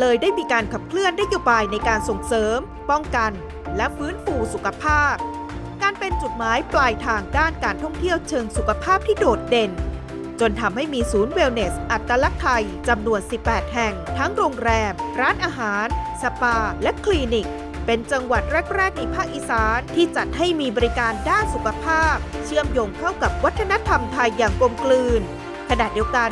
เลยได้มีการขับเคลื่อนนโยบายในการส่งเสริม ป้องกัน และฟื้นฟูสุขภาพ การเป็นจุดหมายปลายทางด้านการท่องเที่ยวเชิงสุขภาพที่โดดเด่น จนทำให้มีศูนย์เวลเนส อัตลักษณ์ไทยจำนวน 18 แห่ง ทั้งโรงแรม ร้านอาหาร สปา และคลินิกเป็นจังหวัดแรก ๆ ในภาคอีสานที่จัดให้มีบริการด้านสุขภาพ เชื่อมโยงเข้ากับวัฒนธรรมไทยอย่างกลมกลืน ขณะเดียวกัน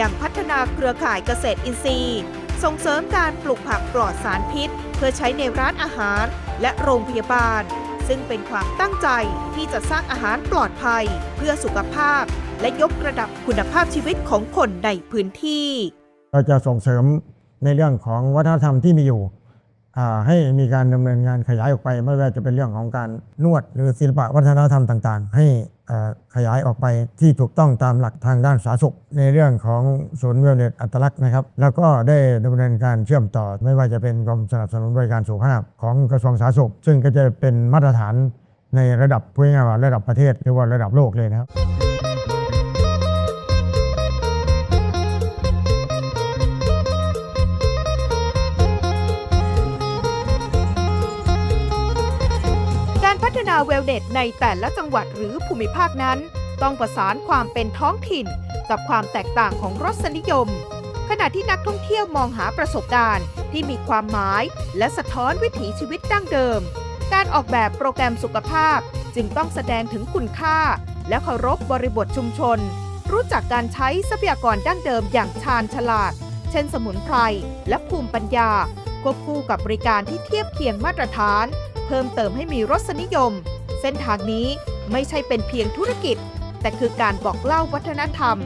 ยังพัฒนาเครือข่ายเกษตรอินทรีย์ ส่งเสริมการปลูกผักปลอดสารพิษ เพื่อใช้ในร้านอาหารและโรงพยาบาล ซึ่งเป็นความตั้งใจที่จะสร้างอาหารปลอดภัย เพื่อสุขภาพ และยกระดับคุณภาพชีวิตของคนในพื้นที่ เราจะส่งเสริมในเรื่องของวัฒนธรรมที่มีอยู่ ให้มีการดำเนินงานขยายออกไป ไม่ว่าจะเป็นเรื่องของการนวด หรือศิลปะวัฒนธรรมต่างๆ ให้ขยายออกไปที่ถูกต้องตามหลักทางด้านสาธารณสุข ในเรื่องของศูนย์เวลเนสอัตลักษณ์นะครับ แล้วก็ได้ดำเนินการเชื่อมต่อ ไม่ว่าจะเป็นกรมสนับสนุนบริการสุขภาพของกระทรวงสาธารณสุข ซึ่งก็จะเป็นมาตรฐานในระดับพูดง่ายว่าระดับประเทศหรือว่าระดับโลกเลยนะครับ เวลเนสในแต่ละจังหวัดหรือภูมิภาคนั้น ต้องประสานความเป็นท้องถิ่น กับความแตกต่างของรสนิยม ขณะที่นักท่องเที่ยวมองหาประสบการณ์ ที่มีความหมาย และสะท้อนวิถีชีวิตดั้งเดิม การออกแบบโปรแกรมสุขภาพจึงต้องแสดงถึงคุณค่า และเคารพบริบทชุมชน รู้จักการใช้ทรัพยากรดั้งเดิมอย่างชาญฉลาด เช่น สมุนไพรและภูมิปัญญาควบคู่กับบริการที่เทียบเคียงมาตรฐาน เพิ่มเติมให้มีรสนิยม เส้นทางนี้ไม่ใช่เป็นเพียงธุรกิจ แต่คือการบอกเล่าวัฒนธรรม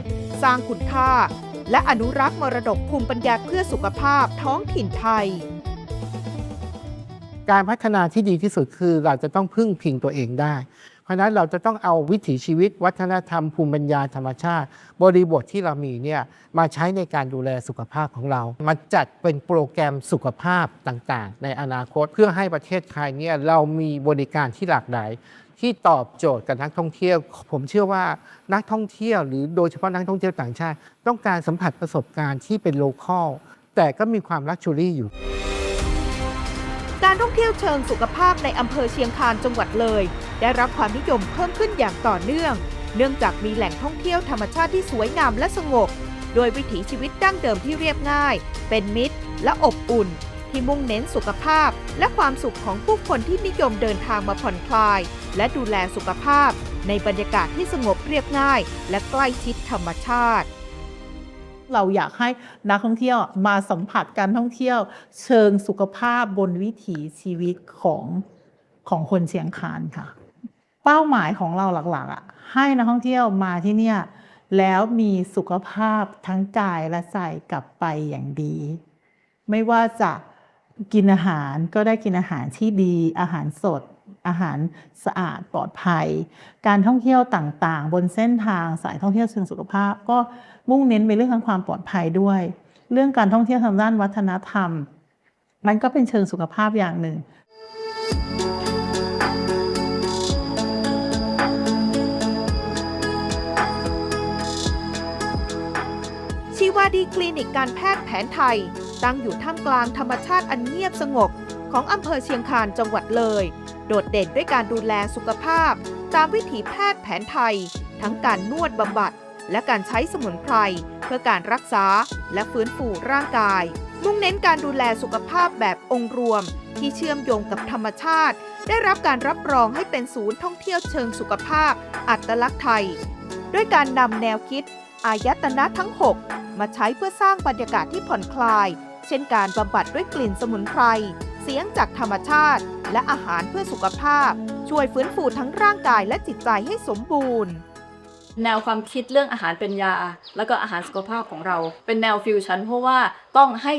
สร้างคุณค่า และอนุรักษ์มรดกภูมิปัญญาเพื่อสุขภาพท้องถิ่นไทย การพัฒนาที่ดีที่สุดคือเราจะต้องพึ่งพิงตัวเองได้ เพราะนั้นเราจะต้องเอาวิถีชีวิต วัฒนธรรมภูมิปัญญาธรรมชาติ บริบทที่เรามีเนี่ยมาใช้ในการดูแลสุขภาพของเรา มาจัดเป็นโปรแกรมสุขภาพต่างๆ ในอนาคตเพื่อให้ประเทศไทยเนี่ยเรามีบริการที่หลากหลายที่ตอบโจทย์กับนักท่องเที่ยว ผมเชื่อว่านักท่องเที่ยว หรือโดยเฉพาะนักท่องเที่ยวต่างชาติ ต้องการสัมผัสประสบการณ์ที่เป็นโลคอลแต่ก็มีความลักชัวรี่อยู่ การท่องเที่ยวเชิงสุขภาพในอำเภอเชียงคานจังหวัดเลย ได้รับความนิยมเพิ่มขึ้นอย่างต่อเนื่อง เนื่องจากมีแหล่งท่องเที่ยวธรรมชาติที่สวยงามและสงบ โดยวิถีชีวิตดั้งเดิมที่เรียบง่าย เป็นมิตร และอบอุ่น ที่มุ่งเน้นสุขภาพ และความสุขของผู้คนที่นิยมเดินทางมาผ่อนคลาย และดูแลสุขภาพ ในบรรยากาศที่สงบเรียบง่าย และใกล้ชิดธรรมชาติเราอยากให้นักท่องเที่ยวมาสัมผัสการท่องเที่ยว เชิงสุขภาพบนวิถีชีวิตของของคนเชียงคานค่ะ เป้าหมายของเราหลักๆอะให้นักท่องเที่ยวมาที่เนี่ยแล้วมีสุขภาพทั้งกายและใจกลับไปอย่างดี ไม่ว่าจะกินอาหารก็ได้กินอาหารที่ดี อาหารสด อาหารสะอาดปลอดภัย การท่องเที่ยวต่างๆ บนเส้นทางสายท่องเที่ยวเชิงสุขภาพ ก็มุ่งเน้นไปเรื่องของความปลอดภัยด้วย เรื่องการท่องเที่ยวทางด้านวัฒนธรรม มันก็เป็นเชิงสุขภาพอย่างหนึ่ง ดีคลินิกการแพทย์แผนไทย ตั้งอยู่ท่ามกลางธรรมชาติอันเงียบสงบ ของอำเภอเชียงคานจังหวัดเลย โดดเด่นด้วยการดูแลสุขภาพ ตามวิถีแพทย์แผนไทย ทั้งการนวดบำบัด และการใช้สมุนไพรเพื่อการรักษาและฟื้นฟูร่างกาย มุ่งเน้นการดูแลสุขภาพแบบองค์รวม ที่เชื่อมโยงกับธรรมชาติ ได้รับการรับรองให้เป็นศูนย์ท่องเที่ยวเชิงสุขภาพ อัตลักษณ์ไทย ด้วยการนำแนวคิด อายตนะทั้ง 6 มาใช้เพื่อสร้างบรรยากาศที่ผ่อนคลาย เช่นการบำบัดด้วยกลิ่นสมุนไพร เสียงจากธรรมชาติ และอาหารเพื่อสุขภาพ ช่วยฟื้นฟูทั้งร่างกายและจิตใจให้สมบูรณ์ แนวความคิดเรื่องอาหารเป็นยา แล้วก็อาหารสุขภาพของเรา เป็นแนวฟิวชั่นเพราะว่าต้องให้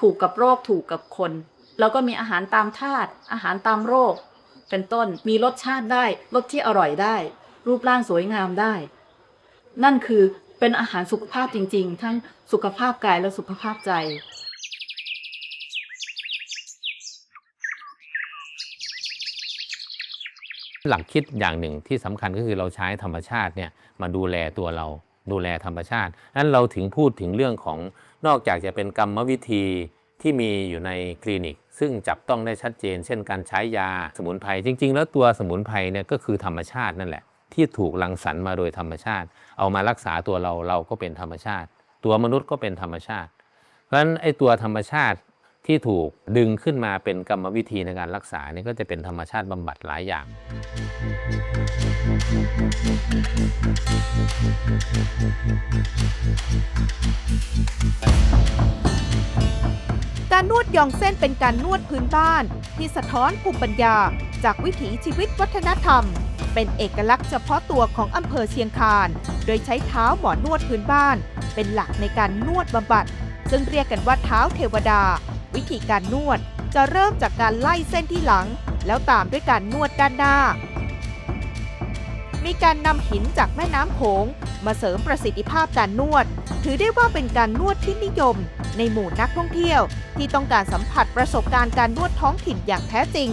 ถูกกับโรคถูกกับคน แล้วก็มีอาหารตามธาตุอาหารตามโรค เป็นต้นมีรสชาติได้รสที่อร่อยได้ รูปร่างสวยงามได้ นั่นคือ เป็นอาหารสุขภาพจริง ๆ ทั้งสุขภาพกายและสุขภาพใจ หลักคิดอย่างหนึ่งที่สำคัญก็คือเราใช้ธรรมชาติเนี่ยมาดูแลตัวเราดูแลธรรมชาตินั้นเราถึงพูดถึงเรื่องของนอกจากจะเป็นกรรมวิธีที่มีอยู่ในคลินิก ซึ่งจับต้องได้ชัดเจน เช่นการใช้ยาสมุนไพรจริง ๆ แล้วตัวสมุนไพรเนี่ยก็คือธรรมชาตินั่นแหละ ที่ถูกรังสรรค์มาโดยธรรมชาติ เอามารักษาตัวเราเราก็เป็นธรรมชาติ ตัวมนุษย์ก็เป็นธรรมชาติ เพราะฉะนั้นไอ้ตัวธรรมชาติที่ถูกดึงขึ้นมาเป็นกรรมวิธีในการรักษาเนี่ยก็จะเป็นธรรมชาติบำบัดหลายอย่าง การนวดยองเส้นเป็นการนวดพื้นบ้าน ที่สะท้อนภูมิปัญญาจากวิถีชีวิตวัฒนธรรม เป็นเอกลักษณ์เฉพาะตัวของอำเภอเชียงคาน โดยใช้เท้าหมอนวดพื้นบ้าน เป็นหลักในการนวดบำบัด ซึ่งเรียกกันว่าเท้าเทวดา วิธีการนวดจะเริ่มจากการไล่เส้นที่หลัง แล้วตามด้วยการนวดด้านหน้า มีการนำหินจากแม่น้ำโขงมาเสริมประสิทธิภาพการนวด ถือได้ว่าเป็นการนวดที่นิยม ในหมู่นักท่องเที่ยว ที่ต้องการสัมผัสประสบการณ์การนวดท้องถิ่นอย่างแท้จริง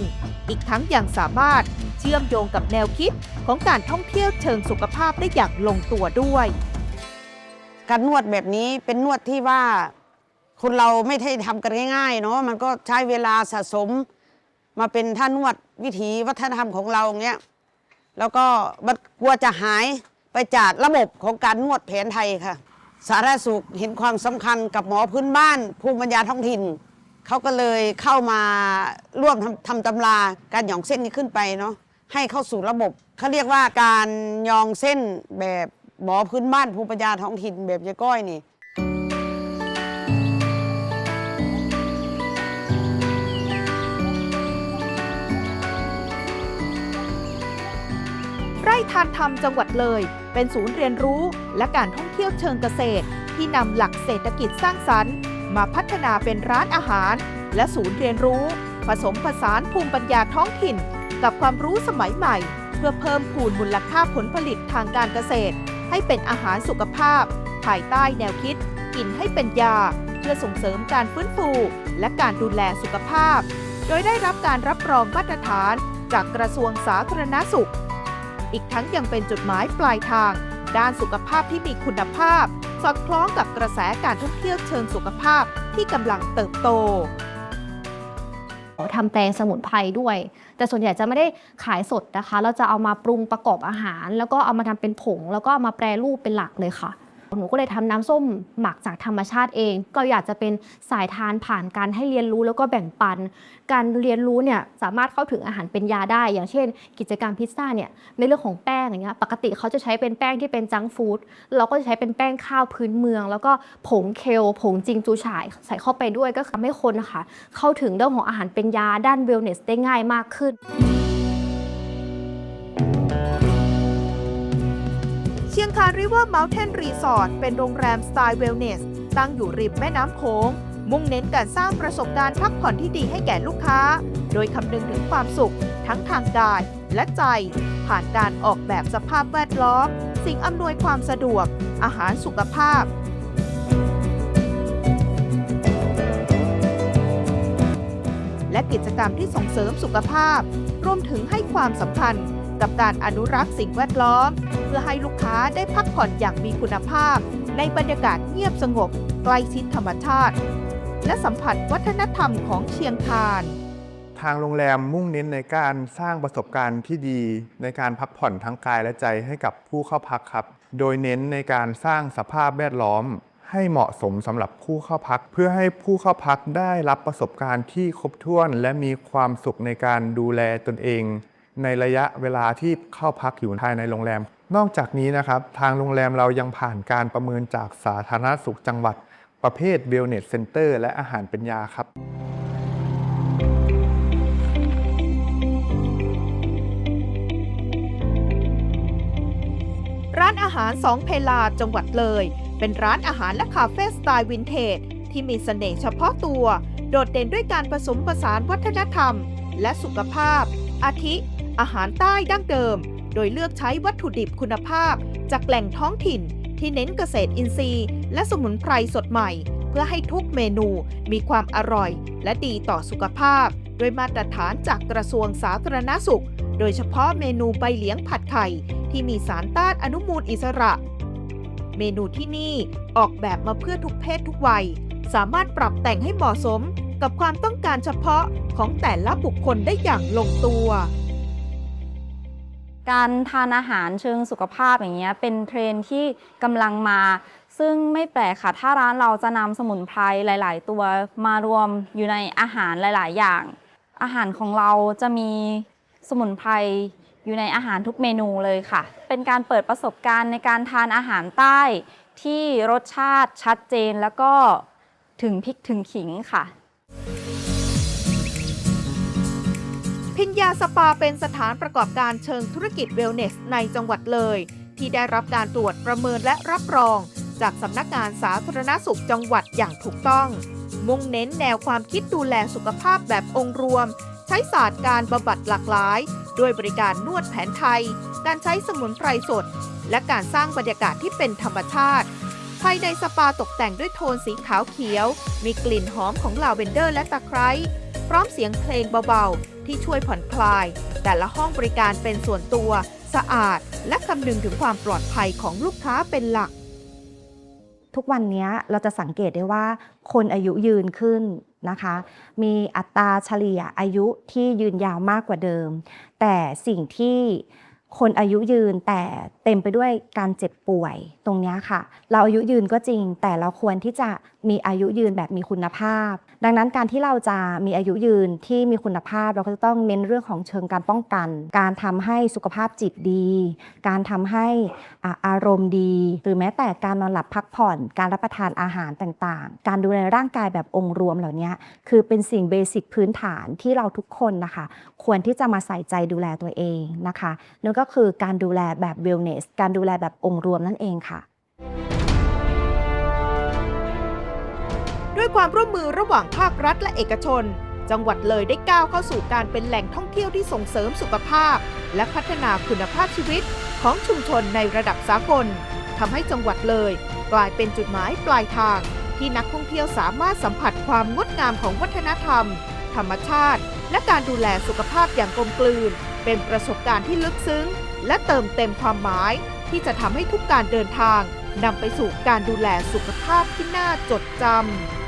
อีกทั้งยังสามารถเชื่อมโยงกับแนวคิดของการท่องเที่ยวเชิงสุขภาพได้อย่างลงตัวด้วย การนวดแบบนี้เป็นนวดที่ว่าคนเราไม่ได้ทำกันง่ายๆเนาะมันก็ใช้เวลาสะสม มาเป็นท่านวดวิถีวัฒนธรรมของเราเนี้ยแล้วก็มันกลัวจะหายไปจากระบบของการนวดแผนไทยค่ะ สาธารณสุขเห็นความสำคัญกับหมอพื้นบ้านภูมิปัญญาท้องถิ่น เขาก็เลยเข้ามาร่วมทำทำตำราการหยองเส้นนี้ขึ้นไปเนาะให้เข้าสู่ระบบเขาเรียกว่าการยองเส้นแบบหมอพื้นบ้านภูมิปัญญาท้องถิ่นแบบยายก้อยนี่ ไร่ทานธรรมจังหวัดเลย เป็นศูนย์เรียนรู้และการท่องเที่ยวเชิงเกษตร ที่นำหลักเศรษฐกิจสร้างสรรค์ มาพัฒนาเป็นร้านอาหาร และศูนย์เรียนรู้ ผสมผสานภูมิปัญญาท้องถิ่น กับความรู้สมัยใหม่ เพื่อเพิ่มพูนมูลค่าผลผลิตทางการเกษตร ให้เป็นอาหารสุขภาพ ภายใต้แนวคิด กินให้เป็นยา เพื่อส่งเสริมการฟื้นฟู และการดูแลสุขภาพ โดยได้รับการรับรองมาตรฐานจากกระทรวงสาธารณสุข อีกทั้งยังเป็นจุดหมายปลายทาง ด้านสุขภาพที่มีคุณภาพ สอดคล้องกับกระแสการท่องเที่ยวเชิงสุขภาพที่กำลังเติบโตทำแปลงสมุนไพรด้วย แต่ส่วนใหญ่จะไม่ได้ขายสดนะคะ เราจะเอามาปรุงประกอบอาหาร แล้วก็เอามาทำเป็นผง แล้วก็เอามาแปรรูปเป็นหลักเลยค่ะ หนูก็เลยทำน้ำส้มหมักจากธรรมชาติเอง ก็อยากจะเป็นสายทานผ่านการให้เรียนรู้แล้วก็แบ่งปัน การเรียนรู้เนี่ยสามารถเข้าถึงอาหารเป็นยาได้ อย่างเช่น กิจกรรมพิซซ่าเนี่ยในเรื่องของแป้งอย่างเงี้ยปกติเขาจะใช้เป็นแป้งที่เป็นจังฟู้ดเราก็จะใช้เป็นแป้งข้าวพื้นเมือง แล้วก็ผงเคลผงจิงจูฉ่ายใส่เข้าไปด้วยก็ทำให้คนนะคะเข้าถึงเรื่องของอาหารเป็นยาด้านเวลเนสได้ง่ายมากขึ้นาริเวอร์เมลเทนรีสอร์ทเป็นโรงแรมสไตล์เวลเนส ตั้งอยู่ริมแม่น้ำโขง มุ่งเน้นการสร้างประสบการณ์พักผ่อนที่ดีให้แก่ลูกค้า โดยคำนึงถึงความสุข ทั้งทางกายและใจ ผ่านการออกแบบสภาพแวดล้อม สิ่งอำนวยความสะดวก อาหารสุขภาพและกิจกรรมที่ส่งเสริมสุขภาพ รวมถึงให้ความสำคัญกับการอนุรักษ์สิ่งแวดล้อม เพื่อให้ลูก ค้าได้พักผ่อนอย่างมีคุณภาพ ในบรรยากาศเงียบสงบ ใกล้ชิดธรรมชาติ และสัมผัสวัฒนธรรมของเชียงคาน ทางโรงแรมมุ่งเน้นในการสร้างประสบการณ์ที่ดี ในการพักผ่อนทั้งกายและใจให้กับผู้เข้าพักครับ โดยเน้นในการสร้างสภาพแวดล้อม ให้เหมาะสมสำหรับผู้เข้าพัก เพื่อให้ผู้เข้าพักได้รับประสบการณ์ที่ครบถ้วน และมีความสุขในการดูแลตนเอง ในระยะเวลาที่เข้าพักอยู่ภายในโรงแรม นอกจากนี้นะครับทางโรงแรมเรายังผ่านการประเมินจากสาธารณสุขจังหวัด ประเภท Wellness Center และอาหารเป็นยาครับร้านอาหารสองเพลาจังหวัดเลย เป็นร้านอาหารและคาเฟ่สไตล์วินเทจที่มีเสน่ห์เฉพาะตัว โดดเด่นด้วยการผสมผสานวัฒนธรรม และสุขภาพ อาทิ อาหารใต้ดั้งเดิม โดยเลือกใช้วัตถุดิบคุณภาพ จากแหล่งท้องถิ่น ที่เน้นเกษตรอินทรีย์ และสมุนไพรสดใหม่ เพื่อให้ทุกเมนูมีความอร่อย และดีต่อสุขภาพ โดยมาตรฐานจากกระทรวงสาธารณสุข โดยเฉพาะเมนูใบเหลียงผัดไข่ ที่มีสารต้านอนุมูลอิสระ เมนูที่นี่ออกแบบมาเพื่อทุกเพศทุกวัย สามารถปรับแต่งให้เหมาะสมกับความต้องการเฉพาะของแต่ละบุคคลได้อย่างลงตัว การทานอาหารเชิงสุขภาพอย่างเงี้ยเป็นเทรนด์ที่กำลังมา ซึ่งไม่แปลกค่ะถ้าร้านเราจะนำสมุนไพรหลาย ๆ ตัวมารวมอยู่ในอาหารหลาย ๆ อย่าง อาหารของเราจะมีสมุนไพรอยู่ในอาหารทุกเมนูเลยค่ะ เป็นการเปิดประสบการณ์ในการทานอาหารใต้ที่รสชาติชัดเจนแล้วก็ถึงพริกถึงขิงค่ะ พิญญาสปาเป็นสถานประกอบการเชิงธุรกิจเวลเนสในจังหวัดเลย ที่ได้รับการตรวจประเมินและรับรอง จากสำนักงานสาธารณสุขจังหวัดอย่างถูกต้อง มุ่งเน้นแนวความคิดดูแลสุขภาพแบบองค์รวม ใช้ศาสตร์การบำบัดหลากหลาย ด้วยบริการนวดแผนไทย การใช้สมุนไพรสด และการสร้างบรรยากาศที่เป็นธรรมชาติภายในสปาตกแต่งด้วยโทนสีขาวเขียว มีกลิ่นหอมของลาเวนเดอร์และตะไคร้พร้อมเสียงเพลงเบาๆ ที่ช่วยผ่อนคลาย แต่ละห้องบริการเป็นส่วนตัว สะอาด และคำนึงถึงความปลอดภัยของลูกค้าเป็นหลัก ทุกวันนี้เราจะสังเกตได้ว่า คนอายุยืนขึ้นนะคะ มีอัตราเฉลี่ยอายุที่ยืนยาวมากกว่าเดิม แต่สิ่งที่คนอายุยืนแต่เต็มไปด้วยการเจ็บป่วยตรงนี้ค่ะ เราอายุยืนก็จริง แต่เราควรที่จะมีอายุยืนแบบมีคุณภาพ ดังนั้นการที่เราจะมีอายุยืนที่มีคุณภาพ เราก็จะต้องเน้นเรื่องของเชิงการป้องกัน การทำให้สุขภาพจิตดี การทำให้อารมณ์ดี หรือแม้แต่การนอนหลับพักผ่อน การรับประทานอาหารต่างๆ การดูแลร่างกายแบบองค์รวมเหล่านี้คือเป็นสิ่งเบสิกพื้นฐานที่เราทุกคนนะคะ ควรที่จะมาใส่ใจดูแลตัวเองนะคะนั่นก็คือการดูแลแบบ wellness การดูแลแบบองค์รวมนั่นเองค่ะ ด้วยความร่วมมือระหว่างภาครัฐและเอกชน จังหวัดเลยได้ก้าวเข้าสู่การเป็นแหล่งท่องเที่ยวที่ส่งเสริมสุขภาพ และพัฒนาคุณภาพชีวิตของชุมชนในระดับสากลทำให้จังหวัดเลย กลายเป็นจุดหมายปลายทาง ที่นักท่องเที่ยวสามารถสัมผัสความงดงามของวัฒนธรรม ธรรมชาติ และการดูแลสุขภาพอย่างกลมกลืน เป็นประสบการณ์ที่ลึกซึ้ง และเติมเต็มความหมาย ที่จะทำให้ทุกการเดินทางนำไปสู่การดูแลสุขภาพที่น่าจดจำ